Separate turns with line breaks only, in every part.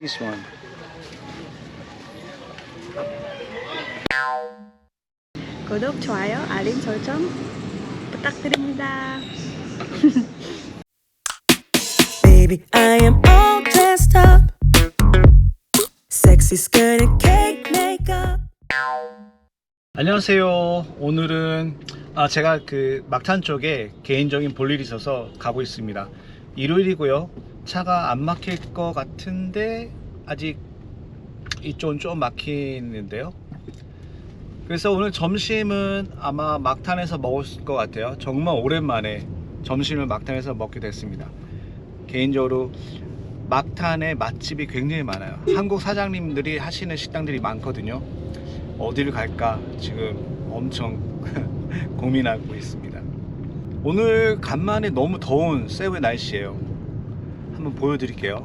This one.
구독, 좋아요, 알림 설정 부탁드립니다.
Baby, I am all dressed up. Sexy skirt and cake makeup.
안녕하세요. 오늘은 아, 제가 그 막탄 쪽에 개인적인 볼 일이 있어서 가고 있습니다. 일요일이고요. 차가 안 막힐 것 같은데 아직 이쪽은 좀 막히는데요. 그래서 오늘 점심은 아마 막탄에서 먹을 것 같아요. 정말 오랜만에 점심을 막탄에서 먹게 됐습니다. 개인적으로 막탄에 맛집이 굉장히 많아요. 한국 사장님들이 하시는 식당들이 많거든요. 어디를 갈까 지금 엄청 고민하고 있습니다. 오늘 간만에 너무 더운 세우의 날씨예요. 한번 보여드릴게요.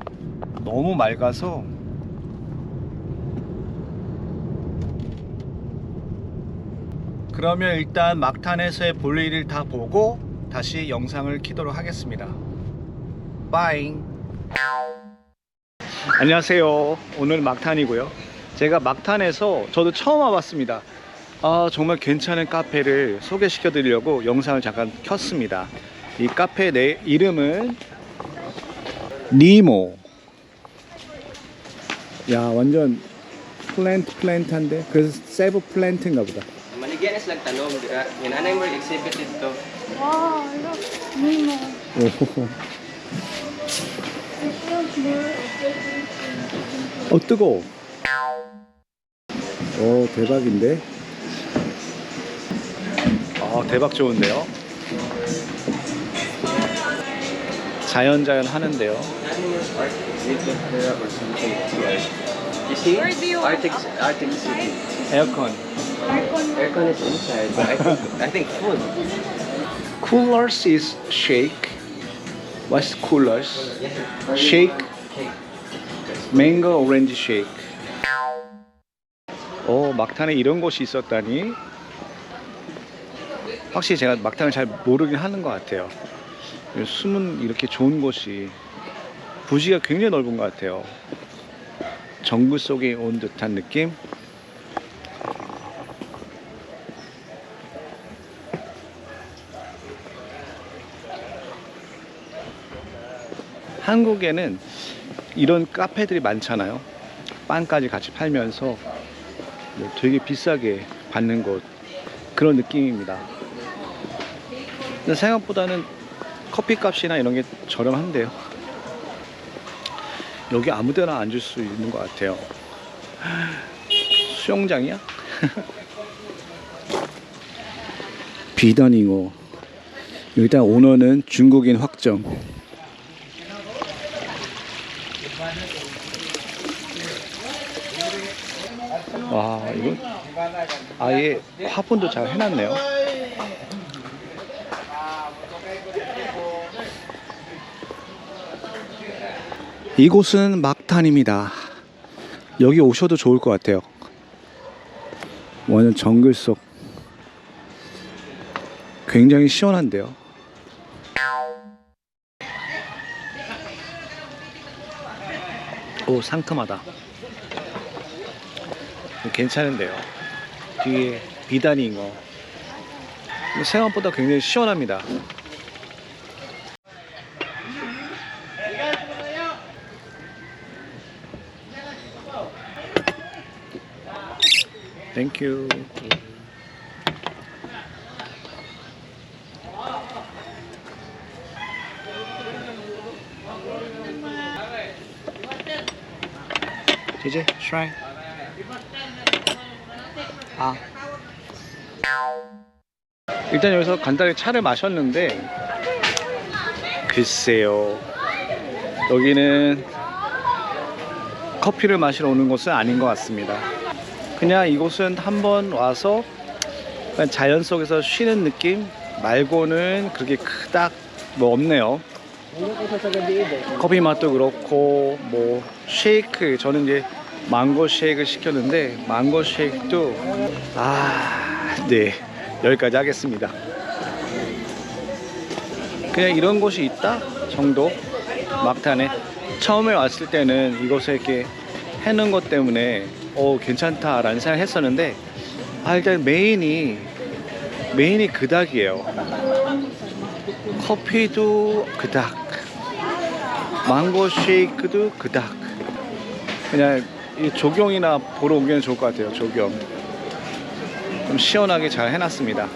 너무 맑아서 그러면 일단 막탄에서의 볼 일을 다 보고 다시 영상을 키도록 하겠습니다. 빠잉. 안녕하세요. 오늘 막탄이고요. 제가 막탄에서 저도 처음 와봤습니다. 아, 정말 괜찮은 카페를 소개시켜 드리려고 영상을 잠깐 켰습니다. 이 카페 내 이름은 니모. 야, 완전 플랜트 플랜트한데 그래서 세브 플랜트인가 보다.
Maligyan is nagtanong, dira. Yung anay mo exhibited to.
와, look, Nemo.
오. 어 뜨거워. 오 대박인데. 아 대박 좋은데요. 자연자연 하는데요.
Where do you want
Arctic, Arctic City.
에어컨.
Aircon is inside, but I think, I think food.
Coolers is shake. What's coolers? Shake. Mango orange shake. 오 막탄에 이런 곳이 있었다니. 확실히 제가 막탄을 잘 모르긴 하는 것 같아요. 숨은 이렇게 좋은 곳이 부지가 굉장히 넓은 것 같아요. 정글 속에 온 듯한 느낌. 한국에는 이런 카페들이 많잖아요. 빵까지 같이 팔면서 뭐 되게 비싸게 받는 곳 그런 느낌입니다. 생각보다는 커피 값이나 이런 게 저렴한데요. 여기 아무데나 앉을 수 있는 것 같아요. 수영장이야? 비단잉어. 일단 오너는 중국인 확정. 와 이거 아예 화분도 잘 해놨네요. 이곳은 막탄입니다. 여기 오셔도 좋을 것 같아요. 완전 정글 속 굉장히 시원한데요. 오 상큼하다. 괜찮은데요. 뒤에 비단인 거. 생각보다 굉장히 시원합니다. 땡큐. 이제 try. 아. 일단 여기서 간단히 차를 마셨는데 글쎄요. 여기는 커피를 마시러 오는 곳은 아닌 것 같습니다. 그냥 이곳은 한번 와서 자연 속에서 쉬는 느낌 말고는 그렇게 크닥 뭐 없네요. 커피 맛도 그렇고 뭐 쉐이크 저는 이제 망고 쉐이크를 시켰는데 망고 쉐이크도 아네 여기까지 하겠습니다. 그냥 이런 곳이 있다 정도 막탄에 처음에 왔을 때는 이것을 이렇게 해놓은 것 때문에 어 괜찮다라는 생각을 했었는데 아 일단 메인이 메인이 그닥이에요. 커피도 그닥. 망고 쉐이크도 그닥. 그냥 이 조경이나 보러 오기는 좋을 것 같아요 조경. 좀 시원하게 잘 해놨습니다